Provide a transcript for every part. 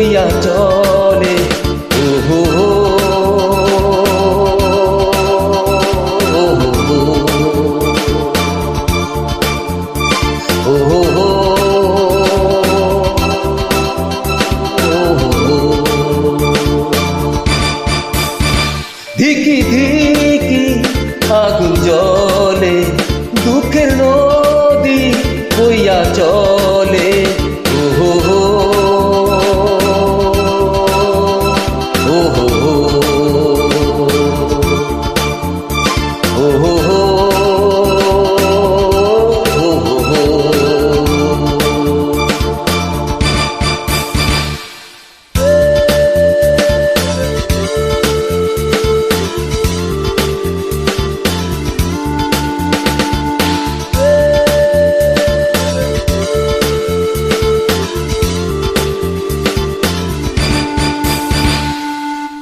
লইয়া চলে। ওহো। ধিকি ধীর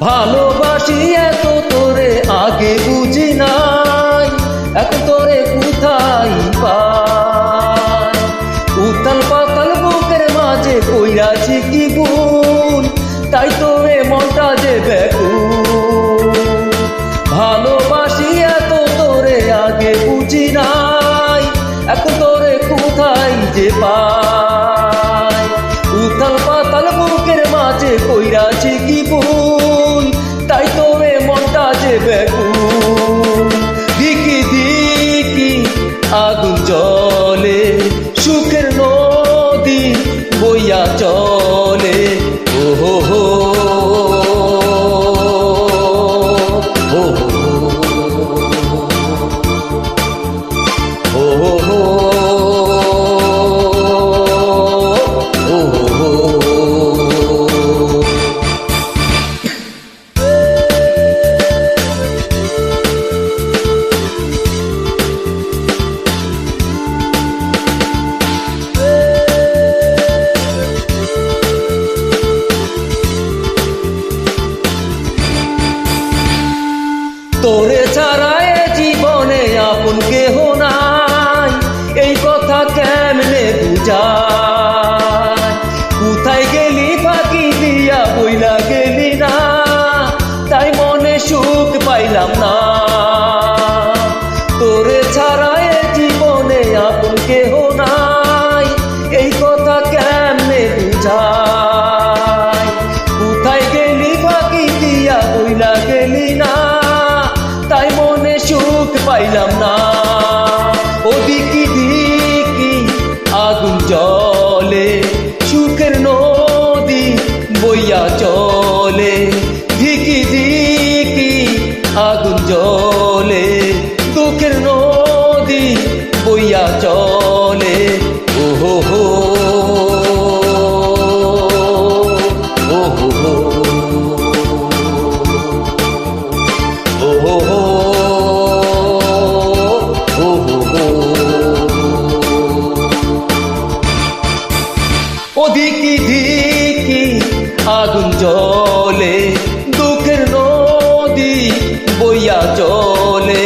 ভালোবাসি এত তোরে আগে বুঝি নাই, এত তোরে কোথায় পাই? উতাল পাতাল বুকের মাঝে কইরাছি কি গুণ, তাই তোরে আগুন জলে সুখের নদী বইয়া চলে। তোরে ছাড়া এ জীবনে আপন কেহ নাই। এই কথা কেমনে বুঝায়? কোথায় গেলি ফাঁকি দিয়া বইলা গেলি না? তাই মনে সুখ পাইলাম না পাইলাম না। ওদিকি দিকি আগুন জলে সুখের নদী বইয়া চলে। ধিকি দিকি আগুন জলে দুঃখের নদী বইয়া চলে। ওদিকি দিকি আগুন জলে দুঃখের নদী বইয়া চলে।